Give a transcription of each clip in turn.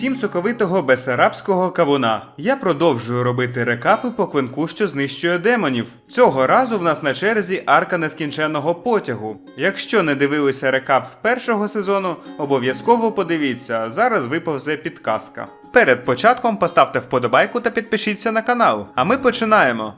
Всім соковитого бесарабського кавуна. Я продовжую робити рекапи по клинку, що знищує демонів. Цього разу в нас на черзі арка нескінченного потягу. Якщо не дивилися рекап першого сезону, обов'язково подивіться. Зараз виповзе підказка. Перед початком поставте вподобайку та підпишіться на канал. А ми починаємо.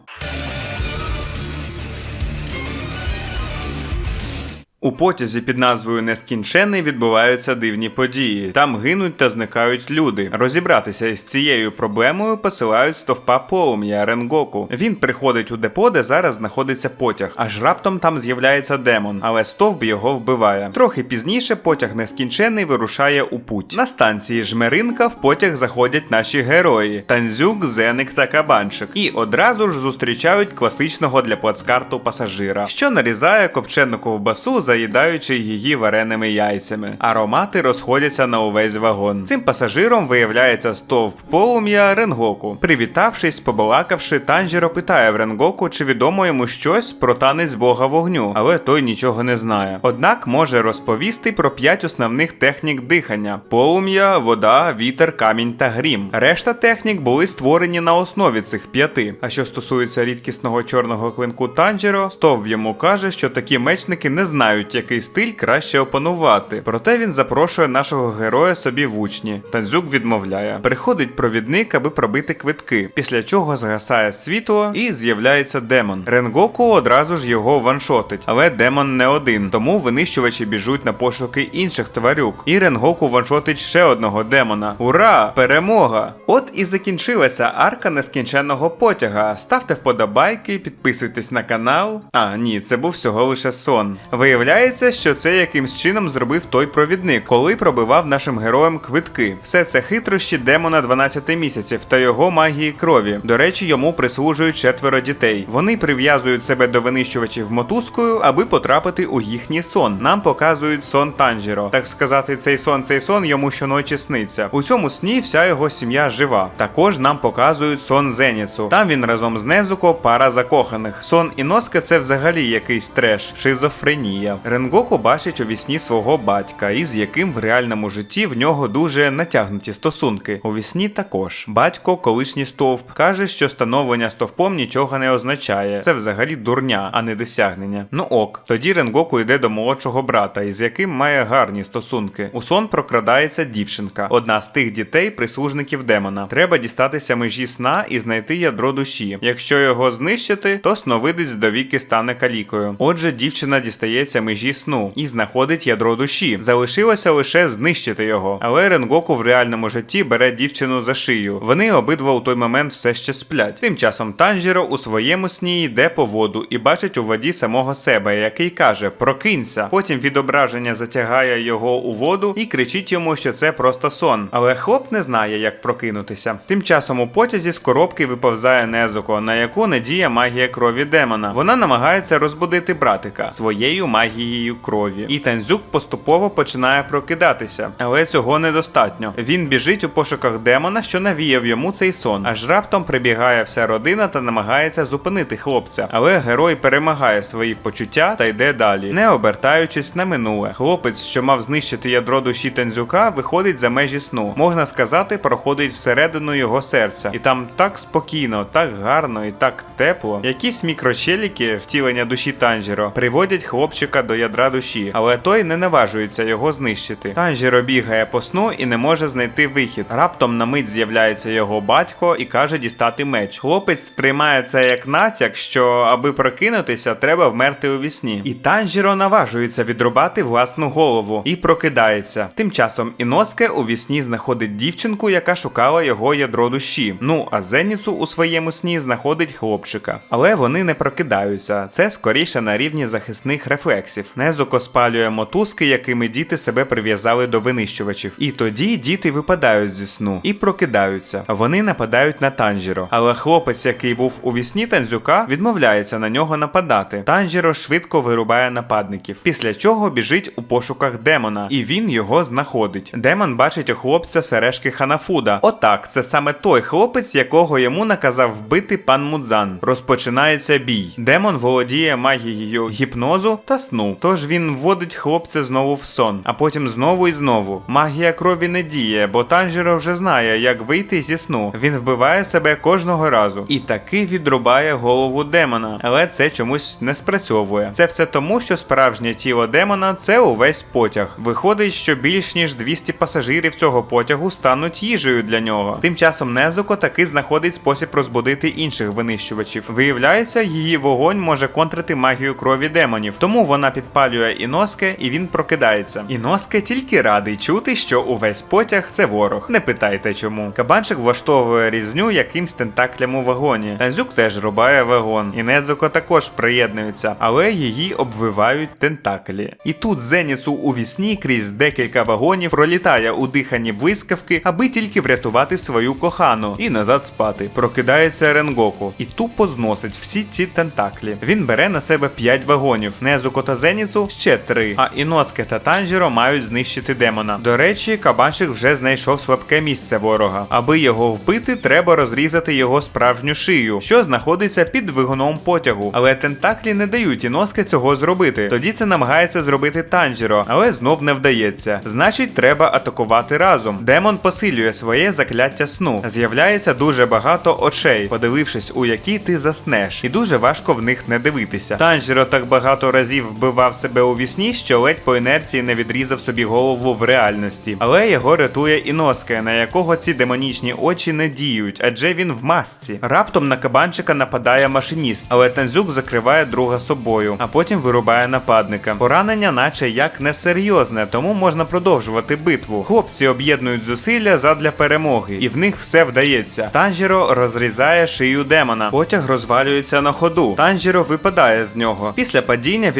У потязі під назвою Нескінчений відбуваються дивні події. Там гинуть та зникають люди. Розібратися із цією проблемою посилають стовпа полум'я Ренгоку. Він приходить у депо, де зараз знаходиться потяг, аж раптом там з'являється демон, але стовп його вбиває. Трохи пізніше потяг нескінчений вирушає у путь. На станції Жмеринка в потяг заходять наші герої: Танзюк, Зеник та Кабанчик. І одразу ж зустрічають класичного для плацкарту пасажира, що нарізає копчену ковбасу, заїдаючи її вареними яйцями. Аромати розходяться на увесь вагон. Цим пасажиром виявляється стовп полум'я Ренгоку. Привітавшись, побалакавши, Танжіро питає в Ренгоку, чи відомо йому щось про танець бога вогню, але той нічого не знає. Однак може розповісти про п'ять основних технік дихання: полум'я, вода, вітер, камінь та грім. Решта технік були створені на основі цих п'яти. А що стосується рідкісного чорного клинку Танжіро, стовп йому каже, що такі мечники не знають, який стиль краще опанувати. Проте він запрошує нашого героя собі в учні. Танзюк відмовляє. Приходить провідник, аби пробити квитки, після чого згасає світло і з'являється демон. Ренгоку одразу ж його ваншотить, але демон не один, тому винищувачі біжуть на пошуки інших тварюк. І Ренгоку ваншотить ще одного демона. Ура! Перемога! От і закінчилася арка нескінченного потяга. Ставте вподобайки, підписуйтесь на канал. А, ні, це був всього лише сон. Виявляється, що це якимсь чином зробив той провідник, коли пробивав нашим героям квитки. Все це хитрощі демона 12 місяців та його магії крові. До речі, йому прислужують четверо дітей. Вони прив'язують себе до винищувачів мотузкою, аби потрапити у їхній сон. Нам показують сон Танжіро. Так сказати, цей сон, цей сон йому щоночі сниться. У цьому сні вся його сім'я жива. Також нам показують сон Зеніцу. Там він разом з Незуко пара закоханих. Сон Іноске це взагалі якийсь треш, шизофренія. Ренгоку бачить у вісні свого батька, із яким в реальному житті в нього дуже натягнуті стосунки. У вісні також батько, колишній стовп, каже, що становлення стовпом нічого не означає. Це взагалі дурня, а не досягнення. Ну ок, тоді Ренгоку йде до молодшого брата, із яким має гарні стосунки. У сон прокрадається дівчинка, одна з тих дітей, прислужників демона. Треба дістатися межі сна і знайти ядро душі. Якщо його знищити, то сновидець довіки стане калікою. Отже, дівчина дістається межі сну і знаходить ядро душі. Залишилося лише знищити його. Але Ренгоку в реальному житті бере дівчину за шию. Вони обидва у той момент все ще сплять. Тим часом Танжіро у своєму сні йде по воду і бачить у воді самого себе, який каже: Прокинься. Потім відображення затягає його у воду і кричить йому, що це просто сон. Але хлоп не знає, як прокинутися. Тим часом у потязі з коробки виповзає Незуко, на яку не діє магія крові демона. Вона намагається розбудити братика своєю магією крові. І Танзюк поступово починає прокидатися, але цього недостатньо. Він біжить у пошуках демона, що навіяв йому цей сон. Аж раптом прибігає вся родина та намагається зупинити хлопця. Але герой перемагає свої почуття та йде далі, не обертаючись на минуле. Хлопець, що мав знищити ядро душі Тензюка, виходить за межі сну. Можна сказати, проходить всередину його серця, і там так спокійно, так гарно і так тепло. Якісь мікрочеліки, втілення душі Танжіро, приводять хлопчика до ядра душі, але той не наважується його знищити. Танжіро бігає по сну і не може знайти вихід. Раптом на мить з'являється його батько і каже дістати меч. Хлопець сприймає це як натяк, що аби прокинутися, треба вмерти у вісні. І Танжіро наважується відрубати власну голову і прокидається. Тим часом Іноске у вісні знаходить дівчинку, яка шукала його ядро душі. Ну а Зеніцу у своєму сні знаходить хлопчика. Але вони не прокидаються. Це скоріше на рівні захисних рефлексів. Незуко спалює мотузки, якими діти себе прив'язали до винищувачів. І тоді діти випадають зі сну і прокидаються. Вони нападають на Танжіро. Але хлопець, який був у вісні Танзюка, відмовляється на нього нападати. Танжіро швидко вирубає нападників, після чого біжить у пошуках демона, і він його знаходить. Демон бачить у хлопця сережки Ханафуда. Отак, це саме той хлопець, якого йому наказав вбити пан Мудзан. Розпочинається бій. Демон володіє магією гіпнозу та сну. Сну. Тож він вводить хлопця знову в сон, а потім знову і знову. Магія крові не діє, бо Танжеро вже знає, як вийти зі сну. Він вбиває себе кожного разу і таки відрубає голову демона. Але це чомусь не спрацьовує. Це все тому, що справжнє тіло демона це увесь потяг. Виходить, що більш ніж 200 пасажирів цього потягу стануть їжею для нього. Тим часом Незуко таки знаходить спосіб розбудити інших винищувачів. Виявляється, її вогонь може контрити магію крові демонів, тому вона підпалює Іноске, і він прокидається. Іноске тільки радий чути, що увесь потяг це ворог. Не питайте чому. Кабанчик влаштовує різню якимсь тентаклям у вагоні. Танзюк теж рубає вагон. І Незуко також приєднується, але її обвивають тентаклі. І тут Зеніцу у вісні крізь декілька вагонів пролітає у диханні блискавки, аби тільки врятувати свою кохану і назад спати. Прокидається Ренгоку і тупо зносить всі ці тентаклі. Він бере на себе 5 вагонів. Незуко та Зеніцу ще 3. А Іноске та Танжіро мають знищити демона. До речі, кабанчик вже знайшов слабке місце ворога. Аби його вбити, треба розрізати його справжню шию, що знаходиться під двигуном потягу. Але тентаклі не дають Іноске цього зробити. Тоді це намагається зробити Танжіро, але знов не вдається. Значить, треба атакувати разом. Демон посилює своє закляття сну. З'являється дуже багато очей, подивившись, у які ти заснеш, і дуже важко в них не дивитися. Танжіро так багато разів вбивав себе у вісні, що ледь по інерції не відрізав собі голову в реальності. Але його рятує Іноске, на якого ці демонічні очі не діють, адже він в масці. Раптом на кабанчика нападає машиніст, але Танзюк закриває друга собою, а потім вирубає нападника. Поранення, наче як несерйозне, тому можна продовжувати битву. Хлопці об'єднують зусилля задля перемоги, і в них все вдається. Танжіро розрізає шию демона. Потяг розвалюється на ходу. Танжіро випадає з нього. Після падіння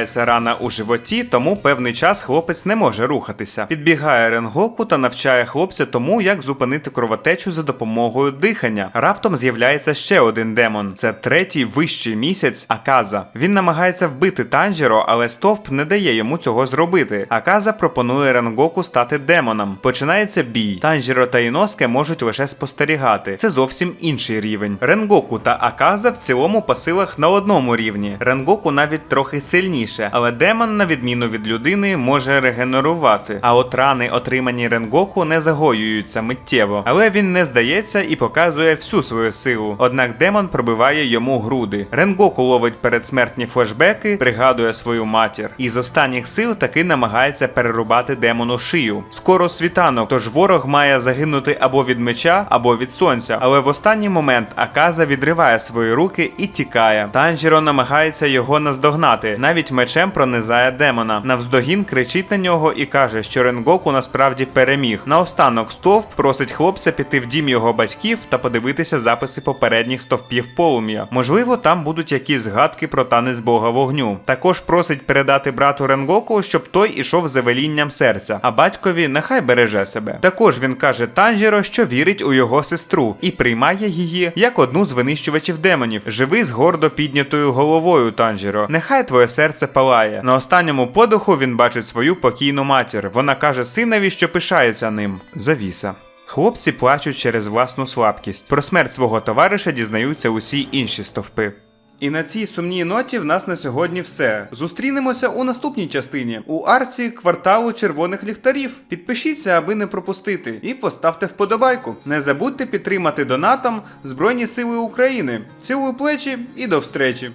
відкривається рана у животі, тому певний час хлопець не може рухатися. Підбігає Ренгоку та навчає хлопця тому, як зупинити кровотечу за допомогою дихання. Раптом з'являється ще один демон. Це третій вищий місяць Аказа. Він намагається вбити Танжіро, але стовп не дає йому цього зробити. Аказа пропонує Ренгоку стати демоном. Починається бій. Танжіро та Іноске можуть лише спостерігати. Це зовсім інший рівень. Ренгоку та Аказа в цілому по силах на одному рівні. Ренгоку навіть трохи сильніше, але демон, на відміну від людини, може регенерувати. А от рани, отримані Ренгоку, не загоюються миттєво. Але він не здається і показує всю свою силу. Однак демон пробиває йому груди. Ренгоку ловить передсмертні флешбеки, пригадує свою матір. І з останніх сил таки намагається перерубати демону шию. Скоро світанок, тож ворог має загинути або від меча, або від сонця. Але в останній момент Аказа відриває свої руки і тікає. Танжіро намагається його наздогнати, навіть мечем пронизає демона. Навздогін кричить на нього і каже, що Ренгоку насправді переміг. Наостанок стовп просить хлопця піти в дім його батьків та подивитися записи попередніх стовпів полум'я. Можливо, там будуть якісь згадки про танець бога вогню. Також просить передати брату Ренгоку, щоб той ішов за велінням серця, а батькові нехай береже себе. Також він каже Танжіро, що вірить у його сестру і приймає її як одну з винищувачів демонів. Живи з гордо піднятою головою, Танжіро. Нехай твоє серце палає. На останньому подиху він бачить свою покійну матір. Вона каже синові, що пишається ним. Завіса. Хлопці плачуть через власну слабкість. Про смерть свого товариша дізнаються усі інші стовпи. І на цій сумній ноті в нас на сьогодні все. Зустрінемося у наступній частині у арці кварталу червоних ліхтарів. Підпишіться, аби не пропустити, і поставте вподобайку. Не забудьте підтримати донатом Збройні Сили України. Цілую плечі і до встречі!